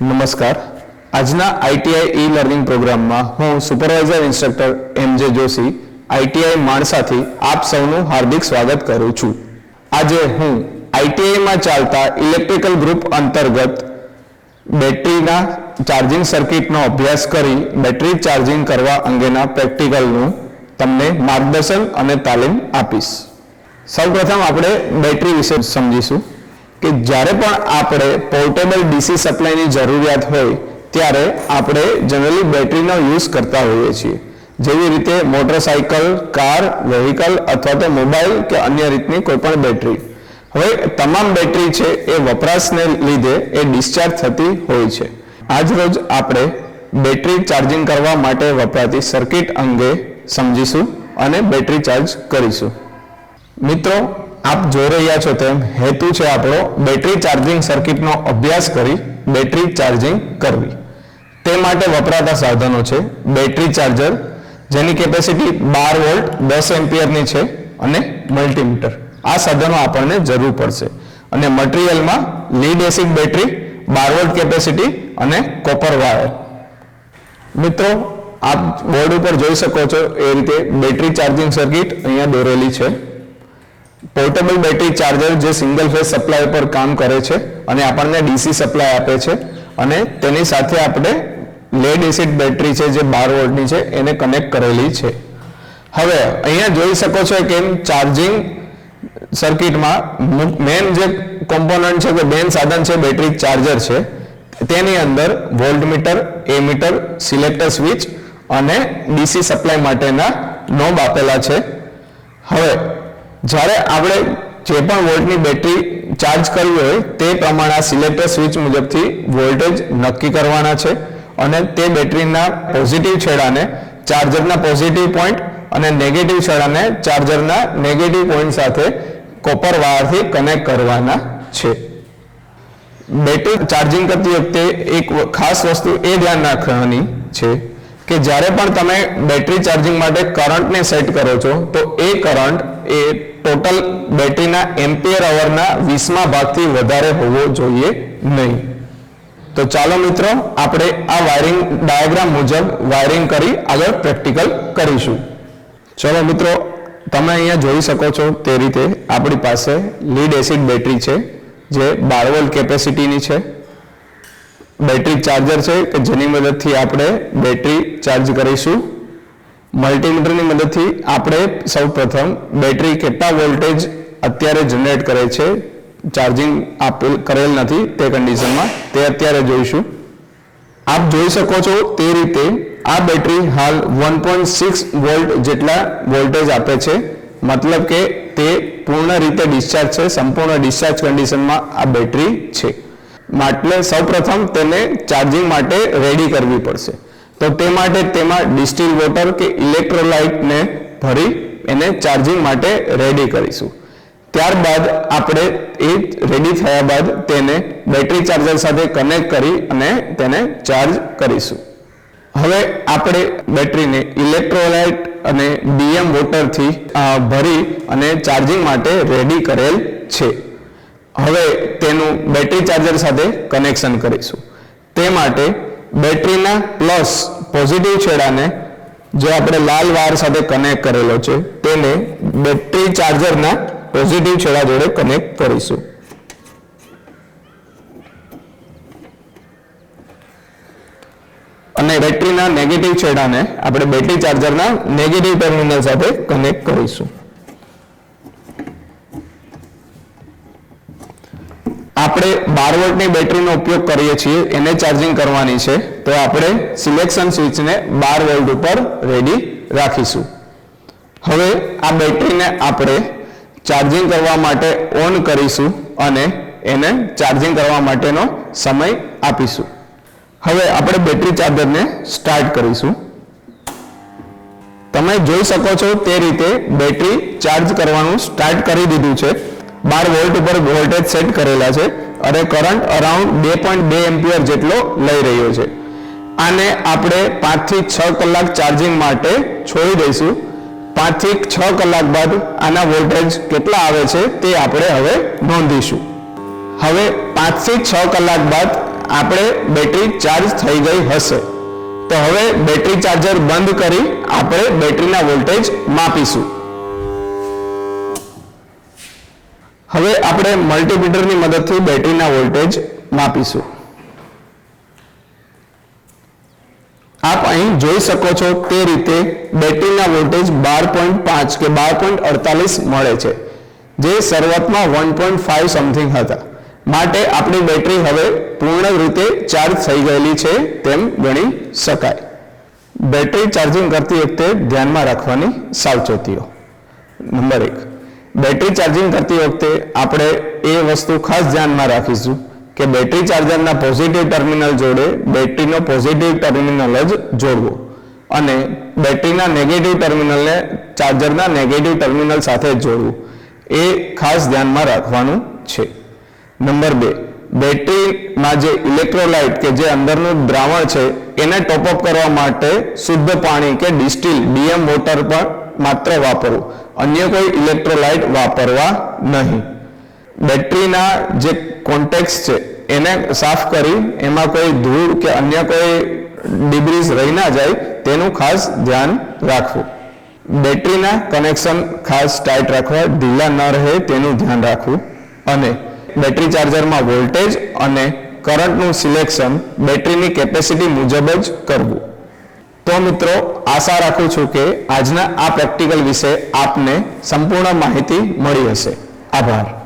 નમસ્કાર. આજના ITI e learning પ્રોગ્રામમાં હું સુપરવાઇઝર ઇન્સ્ટ્રક્ટર એમ જે જોશી આઈટીઆઈ માણસાથી આપ સૌનું હાર્દિક સ્વાગત કરું છું. આજે હું આઈટીઆઈમાં ચાલતા ઇલેક્ટ્રિકલ ગ્રુપ અંતર્ગત બેટરીના ચાર્જિંગ સર્કિટનો અભ્યાસ કરી બેટરી ચાર્જિંગ કરવા અંગેના પ્રેક્ટિકલનું તમને માર્ગદર્શન અને તાલીમ આપીશ. સૌપ્રથમ આપણે બેટરી વિશે સમજીશું. કે જ્યારે પણ આપણે પોર્ટેબલ ડીસી સપ્લાયની જરૂરિયાત હોય, ત્યારે આપણે જનરલી બેટરીનો યુઝ કરતા હોઈએ છીએ. જેવી રીતે મોટરસાયકલ કાર વેહિકલ અથવા તો મોબાઈલ કે અન્ય રીતની કોઈપણ બેટરી હવે તમામ બેટરી છે એ વપરાશને લીધે એ ડિસ્ચાર્જ થતી હોય છે. આજ રોજ આપણે બેટરી ચાર્જિંગ કરવા માટે વપરાતી સર્કિટ અંગે સમજીશું અને બેટરી ચાર્જ કરીશું. મિત્રો આપ જોઈ રહ્યા છો તેમ હેતુ છે આપણો બેટરી ચાર્જિંગ સર્કિટનો અભ્યાસ કરી બેટરી ચાર્જિંગ કરવી. તે માટે વપરાતા સાધનો છે બેટરી ચાર્જર જેની કેપેસિટી બાર વોલ્ટ દસ એમ્પિયરની છે અને મલ્ટીમીટર આ સાધનો આપણને જરૂર પડશે. અને મટીરિયલમાં લીડ એસિડ બેટરી બાર વોલ્ટ કેપેસિટી અને કોપર વાયર મિત્રો, આપ બોર્ડ ઉપર જોઈ શકો છો એ રીતે બેટરી ચાર્જિંગ સર્કિટ અહીંયા દોરેલી છે. પોર્ટેબલ બેટરી ચાર્જર જે સિંગલ ફેઝ સપ્લાય પર કામ કરે છે અને આપણને ડીસી સપ્લાય આપે છે અને તેની સાથે આપણે લેડ એસિડ બેટરી છે, જે બાર વોલ્ટની છે, એને કનેક્ટ કરેલી છે. હવે અહીંયા જોઈ શકો છો કે ચાર્જિંગ સર્કિટમાં મેન જે કોમ્પોનન્ટ છે કે મેન સાધન છે, બેટરી ચાર્જર છે, તેની અંદર વોલ્ટમીટર મીટર સિલેક્ટર સ્વિચ અને ડીસી સપ્લાય માટેના નોબ આપેલા છે. હવે જ્યારે આપણે જે પણ વોલ્ટની બેટરી ચાર્જ કરવી હોય, તે પ્રમાણે આ સિલેક્ટર સ્વિચ મુજબથી વોલ્ટેજ નક્કી કરવાના છે અને તે બેટરીના પોઝિટિવ છેડાને, ચાર્જરના પોઝિટિવ પોઈન્ટ અને નેગેટિવ છેડાને, ચાર્જરના નેગેટિવ પોઈન્ટ સાથે કોપર વાયરથી કનેક્ટ કરવાના છે. બેટરી ચાર્જિંગ કરતી વખતે એક ખાસ વસ્તુ એ ધ્યાન રાખવાની છે કે જ્યારે પણ તમે બેટરી ચાર્જિંગ માટે કરંટને સેટ કરો છો, તો એ કરંટ એ ટોટલ બેટરીના એમ્પિયર અવરના વીસમા ભાગથી વધારે હોવો જોઈએ નહીં. તો ચાલો મિત્રો, આપણે આ વાયરિંગ ડાયાગ્રામ મુજબ વાયરિંગ કરી આગળ પ્રેક્ટિકલ કરીશું. ચલો મિત્રો, તમે અહીંયા જોઈ શકો છો તે રીતે આપણી પાસે લીડ એસિડ બેટરી છે, જે બાર વોલ્ટ કેપેસિટીની છે. બેટરી ચાર્જર છે કે જેની મદદથી આપણે બેટરી ચાર્જ કરીશું. મલ્ટીમીટરની મદદથી આપણે સૌપ્રથમ બેટરી કેટલા વોલ્ટેજ અત્યારે જનરેટ કરે છે? ચાર્જિંગ આપેલ, કરેલ નથી તે કન્ડિશનમાં તે અત્યારે જોઈશું. આપ જોઈ શકો છો તે રીતે આ બેટરી હાલ વન પોઈન્ટ સિક્સ વોલ્ટ જેટલા વોલ્ટેજ આપે છે. મતલબ કે તે પૂર્ણ રીતે ડિસ્ચાર્જ છે, સંપૂર્ણ ડિસ્ચાર્જ કન્ડિશનમાં આ બેટરી છે. માટે સૌપ્રથમ તેને ચાર્જિંગ માટે રેડી કરવી પડશે. તો તે માટે તેમાં ડિસ્ટિલ વોટર કે ઇલેક્ટ્રોલાઇટને ભરી એને ચાર્જિંગ માટે રેડી કરીશું. ત્યારબાદ આપણે એ રેડી થયા બાદ તેને બેટરી ચાર્જર સાથે કનેક્ટ કરી અને તેને ચાર્જ કરીશું. હવે આપણે બેટરીને ઇલેક્ટ્રોલાઇટ અને ડીએમ વોટરથી ભરી અને ચાર્જિંગ માટે રેડી કરેલ છે. હવે તેનું બેટરી ચાર્જર સાથે કનેક્શન કરીશું. તે માટે બેટરીના પ્લસ પોઝિટિવ છેડાને જે આપણે લાલ વાયર સાથે કનેક્ટ કરેલો છે, તેને બેટરી ચાર્જરના પોઝિટિવ છેડા જોડે કનેક્ટ કરીશું. અને બેટરીના નેગેટિવ છેડાને આપણે બેટરી ચાર્જરના નેગેટિવ ટર્મિનલ સાથે કનેક્ટ કરીશું. બાર વોલ્ટની બેટરીનો ઉપયોગ કરીએ છીએ, એને ચાર્જિંગ કરવાની છે. તો આપણે સિલેક્શન સ્વિચને બાર વોલ્ટ ઉપર રેડી રાખીશું. હવે આ બેટરીને આપણે ચાર્જિંગ કરવા માટે ઓન કરીશું અને એને ચાર્જિંગ કરવા માટેનો સમય આપીશું. હવે આપણે બેટરી ચાર્જરને સ્ટાર્ટ કરીશું. તમે જોઈ શકો છો તે રીતે બેટરી ચાર્જ કરવાનું સ્ટાર્ટ કરી દીધું છે. બાર વોલ્ટ ઉપર વોલ્ટેજ સેટ કરેલા છે. અને કરંટ અરાઉન્ડ બે પોઈન્ટ બે એમ્પિયર જેટલો લઈ રહ્યો છે. આને આપણે પાંચથી છ કલાક ચાર્જિંગ માટે છોડી દઈશું. પાંચથી છ કલાક બાદ આના વોલ્ટેજ કેટલા આવે છે તે આપણે હવે નોંધીશું. હવે પાંચથી છ કલાક બાદ આપણે બેટરી ચાર્જ થઈ ગઈ હશે. તો હવે બેટરી ચાર્જર બંધ કરી આપણે બેટરીના વોલ્ટેજ માપીશું. હવે આપણે મલ્ટીમીટરની મદદથી બેટરીના વોલ્ટેજ માપીશું. આપ અહીં જોઈ શકો છો તે રીતે બેટરીના વોલ્ટેજ બાર પોઈન્ટ પાંચ કે બાર પોઈન્ટ અડતાલીસ મળે છે, જે શરૂઆતમાં વન પોઈન્ટ ફાઈવ સમથિંગ હતા. માટે આપણી બેટરી હવે પૂર્ણ રીતે ચાર્જ થઈ ગયેલી છે તેમ ગણી શકાય. બેટરી ચાર્જિંગ કરતી વખતે ધ્યાનમાં રાખવાની સાવચેતીઓ. નંબર એક. બેટરી ચાર્જિંગ કરતી વખતે આપણે એ વસ્તુ ખાસ ધ્યાનમાં રાખીશું કે બેટરી ચાર્જરના પોઝિટિવ ટર્મિનલ જોડે બેટરીનો પોઝિટિવ ટર્મિનલ જ જોડવો. અને બેટરીના નેગેટિવ ટર્મિનલને ચાર્જરના નેગેટિવ ટર્મિનલ સાથે જોડવું. એ ખાસ ધ્યાનમાં રાખવાનું છે. નંબર બે, બેટરીમાં જે ઇલેક્ટ્રોલાઇટ કે જે અંદરનું દ્રાવણ છે, એને ટોપઅપ કરવા માટે શુદ્ધ પાણી કે ડિસ્ટિલ ડીએમ વોટર પણ માત્ર વાપરવું. અન્ય કોઈ ઇલેક્ટ્રોલાઇટ વાપરવા નહીં. બેટરીના જે કોન્ટેક્સ છે, એને સાફ કરી, એમાં કોઈ ધૂળ કે અન્ય કોઈ ડિબ્રીઝ રહી ના જાય, તેનું ખાસ ધ્યાન રાખવું. બેટરીના કનેક્શન ખાસ ટાઈટ રાખવા, ઢીલા ન રહે તેનું ધ્યાન રાખવું. અને બેટરી ચાર્જરમાં વોલ્ટેજ અને કરંટનું સિલેક્શન બેટરીની કેપેસિટી મુજબ જ કરવું. તો મિત્રો, આશા રાખું છું કે આજના આ પ્રેક્ટિકલ વિશે આપને સંપૂર્ણ માહિતી મળી હશે. આભાર.